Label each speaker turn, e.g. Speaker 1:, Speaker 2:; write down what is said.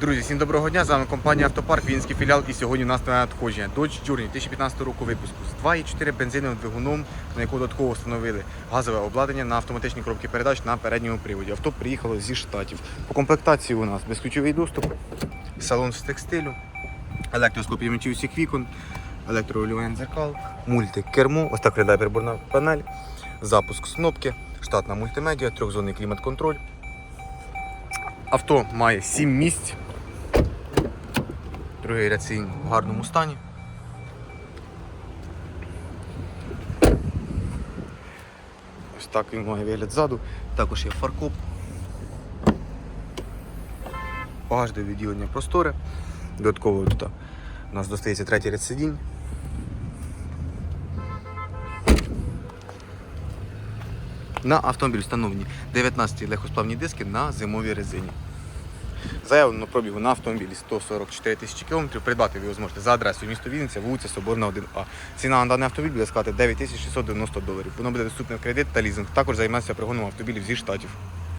Speaker 1: Друзі, всім доброго дня. З вами компанія Автопарк, Вінський філіал. І сьогодні у нас на надходження Dodge Journey 2015 року випуску з 2,4 бензиновим двигуном, на якого додатково встановили газове обладнання на автоматичні коробки передач на передньому приводі. Авто приїхало зі штатів. По комплектації у нас безключовий доступ, салон з текстилю, електроскопіметі усіх вікон, електрорулювання дзеркал, мультикермо, ось так виглядає приборна панель, запуск з кнопки, штатна мультимедіа, трьохзонний клімат-контроль. Авто має 7 місць. Другий ряд сидінь в гарному стані. Ось так він має вигляд ззаду. Також є фаркоп. Багажне відділення просторе. Додатково тут у нас достається третій ряд сидінь. На автомобіль встановлені 19 легкосплавні диски на зимовій резині. Заявлено пробігу на автомобілі 144 тисячі кілометрів. Придбати ви його зможете за адресою місто Вінниця, вулиця Соборна 1А. Ціна на даний автомобіль буде складати 9690 доларів. Воно буде доступне в кредит та лізинг. Також займається пригоном автомобілів зі штатів.